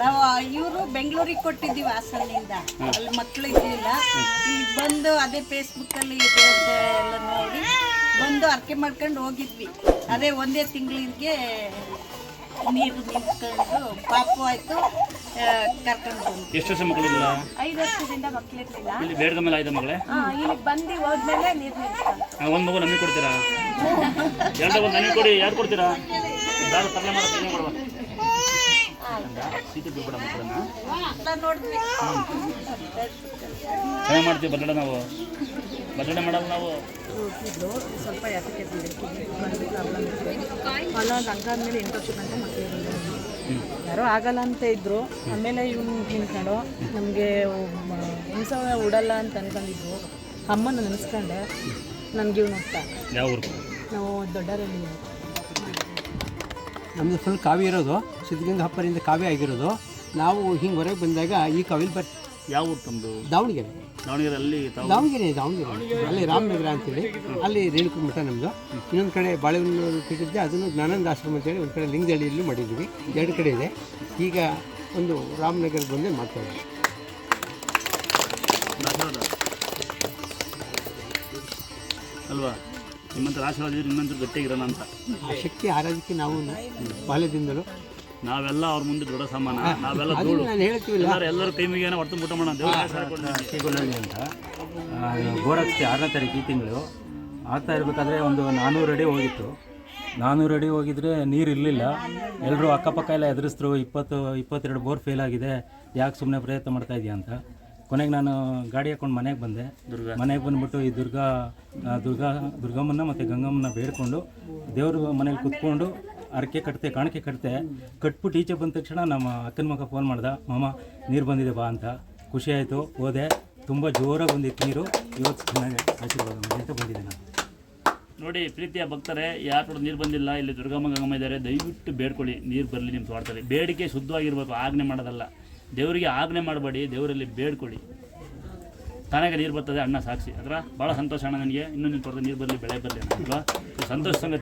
ನಾವು ಇವರು ಬೆಂಗಳೂರಿಗೆ ಕೊಟ್ಟಿದ್ದೀವಿ ಹಾಸನಿಂದ ಅಲ್ಲಿ ಮಕ್ಕಳು ಇರಲಿಲ್ಲ. ಇಲ್ಲಿ ಬಂದು ಅದೇ ಫೇಸ್ಬುಕ್ಕಲ್ಲಿ ಎಲ್ಲ ನೋಡಿ ಬಂದು ಅರ್ಕೆ ಮಾಡ್ಕೊಂಡು ಹೋಗಿದ್ವಿ. ಅದೇ ಒಂದೇ ತಿಂಗಳಿಗೆ ನೀರು ನಿಂತ್ಕೊಂಡು ಪಾಪು ಆಯಿತು ಕರ್ಕೊಂಡು ಬಂದು ಎಷ್ಟು ವರ್ಷ ಮಕ್ಕಳಿಲ್ಲ ಐದು ವರ್ಷದಿಂದ ಮಕ್ಕಳಿರ್ಲಿಲ್ಲ ಇಲ್ಲಿ ಬೇಡದ ಮೇಲೆ ಆಯ್ತಾ ಮಗಳೇ? ಇಲ್ಲಿ ಬಂದು ಹೋದ್ಮೇಲೆ ನೀರು ನಿಂತ್ಕೊಂಡು ಒಂದು ಮಗು ನಮಗೆ ಕೊಡ್ತೀರಾ? ಎರಡು ಒಂದು ನನಗೆ ಕೊಡಿ ಯಾರು ಕೊಡ್ತೀರಾ? ಬೇಡ ತರಲೆ ಮಾಡೋ ತರಲೆ ಬಿಡ್ಬೇಡ ಮಕ್ಕಳನ್ನ ಚೆನ್ನಾಗಿ ಮಾಡ್ತೀವಿ ಬದಲಾಡ ನಾವು? ಬದಲಾವಣೆ ಮಾಡಲ್ಲ ನಾವು? ಸ್ವಲ್ಪ ಯಾತಕ್ಕೆ ಎಂಟು ವರ್ಷ ಗಂಟೆ ಮಕ್ಕಳಿಗೆ ಯಾರೋ ಆಗಲ್ಲ ಅಂತ ಇದ್ರು. ಆಮೇಲೆ ಇವನು ತಿನ್ಕೊಂಡು ನಮಗೆ ಹಿಂಸ ಉಡಲ್ಲ ಅಂತ ಅನ್ಕೊಂಡಿದ್ರು. ಅಮ್ಮನ ನೆನೆಸ್ಕೊಂಡೆ ನನಗೆ ಇವನು ಹೋಗ್ತಾ ಯಾವ ಊರು ನಾವು ದೊಡ್ಡರಲ್ಲಿ ನಮ್ಮದು ಫುಲ್ ಕಾವಿ ಇರೋದು. ಸಿದ್ಧಗಂಗಾ ಹಬ್ಬರಿಂದ ಕಾವಿ ಆಗಿರೋದು. ನಾವು ಹಿಂಗೆ ಹೊರಗೆ ಬಂದಾಗ ಈ ಕಾವಿಲಿ ಬರ್ ಯಾವ ಊರು ತಮ್ಮದು ದಾವಣಗೆರೆ. ದಾವಣಗೆರೆ ಅಲ್ಲಿ ದಾವಣಗೆರೆ ದಾವಣಗೆರೆ. ಅಲ್ಲಿ ರಾಮನಗರ ಅಂತೇಳಿ. ಅಲ್ಲಿ ರೇಣುಕು ಮಠ ನಮ್ಮದು ಇನ್ನೊಂದು ಕಡೆ ಬಾಳೆಹೊನ್ನೂರು ಕಟ್ಟಿದ್ದೆ ಅದನ್ನು ಜ್ಞಾನಂದ ಆಶ್ರಮ ಅಂತೇಳಿ ಒಂದು ಕಡೆ ಲಿಂಗದಳ್ಳಿಯಲ್ಲೂ ಮಾಡಿದ್ದೀವಿ ಎರಡು ಕಡೆ ಇದೆ. ಈಗ ಒಂದು ರಾಮನಗರ ಬಂದೇ ಮಾಡ್ತಾ ಇದ್ದೀವಿ. ಅಲ್ವಾ? ನಿಮ್ಮಂತ ಆಶೀರ್ವಾದ ಇದ್ರೆ ನಿಮ್ಮಂತರ ಗಟ್ಟಿಗಿರೋಣ ಅಂತ. ಆ ಶಕ್ತಿ ಆರಾಧಕ್ಕೆ ನಾವು ಬಾಲ್ಯದಿಂದಲೂ? ನಾವೆಲ್ಲ ಅವ್ರ ಮುಂದೆ ದೊಡ್ಡ ಸಮಾನ. ನಾವೆಲ್ಲ ಅದು ಧೂಳು. ನಾನು ಹೇಳ್ತೀವಿಲ್ಲ. ಎಲ್ಲರೂ ಟೈಮಿಗೆ ಕೈ ಮುಗಿಯೋಣ ಹೊರತು ಊಟ ಮಾಡೋಣ. ದೇವ್ರ ಆಶೀರ್ವಾದ ಕೊಡ್ಲಿ. ಕಿಗೊಳ್ಳಿ ಅಂತ. ಗೋರಕ್ಷೆ ಆರನೇ ತಾರೀಕು ಈ ತಿಂಗಳು. ಆಗ್ತಾ ಇರಬೇಕಾದ್ರೆ ಒಂದು ನಾನ್ನೂರು ಅಡಿ ಹೋಗಿತ್ತು. ನಾನ್ನೂರು ಅಡಿ ಹೋಗಿದ್ರೆ ನೀರು ಇರಲಿಲ್ಲ. ಎಲ್ಲರೂ ಅಕ್ಕಪಕ್ಕ ಎಲ್ಲ ಎದುರಿಸಿದ್ರು. ಇಪ್ಪತ್ತು ಇಪ್ಪತ್ತೆರಡು ಬೋರ್ ಫೇಲ್ ಆಗಿದೆ. ಯಾಕೆ ಸುಮ್ಮನೆ ಪ್ರಯತ್ನ ಮಾಡ್ತಾ ಇದೆಯಾ ಅಂತ. ಕೊನೆಗೆ ನಾನು ಗಾಡಿ ಹಾಕೊಂಡು ಮನೆಗೆ ಬಂದೆ. ಮನೆಗೆ ಬಂದ್ಬಿಟ್ಟು ಈ ದುರ್ಗಾ ಆ, ದುರ್ಗಾ ದುರ್ಗಮ್ಮನ ಮತ್ತು ಗಂಗಮ್ಮನ ಬೇಡ್ಕೊಂಡು ದೇವ್ರ ಮನೇಲಿ ಕುತ್ಕೊಂಡು ಅರಕೆ ಕಟ್ತೆ ಕಾಣಿಕೆ ಕಟ್ತೆ ಕಟ್ಬಿಟ್ಟು ಈಚೆ ಬಂದ ತಕ್ಷಣ ನಮ್ಮ ಅಕ್ಕನ ಮಗ ಫೋನ್ ಮಾಡ್ದ ಮಾಮ ನೀರು ಬಂದಿದೆ ಬಾ ಅಂತ. ಖುಷಿ ಆಯಿತು ಹೋದೆ. ತುಂಬ ಜೋರಾಗಿ ಬಂದಿತ್ತು ನೀರು. ಇವತ್ತು ಚೆನ್ನಾಗಿ ಆಶೀರ್ವಾದ ಮಾಡಿ ಅಂತ ಬಂದಿದೆ ನಾನು. ನೋಡಿ ಪ್ರೀತಿಯ ಭಕ್ತರೆ ಯಾರು ಕೂಡ ನೀರು ಬಂದಿಲ್ಲ ಇಲ್ಲಿ ದುರ್ಗಮ್ಮ ಗಂಗಮ್ಮ ಇದ್ದಾರೆ. ದಯವಿಟ್ಟು ಬೇಡ್ಕೊಳ್ಳಿ ನೀರು ಬರಲಿ ನಿಮ್ಮ ತೋಟದಲ್ಲಿ ಬೇಡಿಕೆ ಶುದ್ಧವಾಗಿರ್ಬೇಕು ಆಜ್ಞೆ ಮಾಡೋದಲ್ಲ. ದೇವರಿಗೆ ಆಜ್ಞೆ ಮಾಡಬೇಡಿ, ದೇವರಲ್ಲಿ ಬೇಡ್ಕೊಳ್ಳಿ ತಾನಾಗ ನೀರು ಬರ್ತದೆ, ಅಣ್ಣ ಸಾಕ್ಷಿ. ಅದರ ಭಾಳ ಸಂತೋಷ ಅಣ್ಣ ನನಗೆ. ಇನ್ನೂ ನೀರು ಬರಲಿ, ಬೆಳೆ ಬರಲಿ ಸಂತೋಷ ಸಂಗತಿ.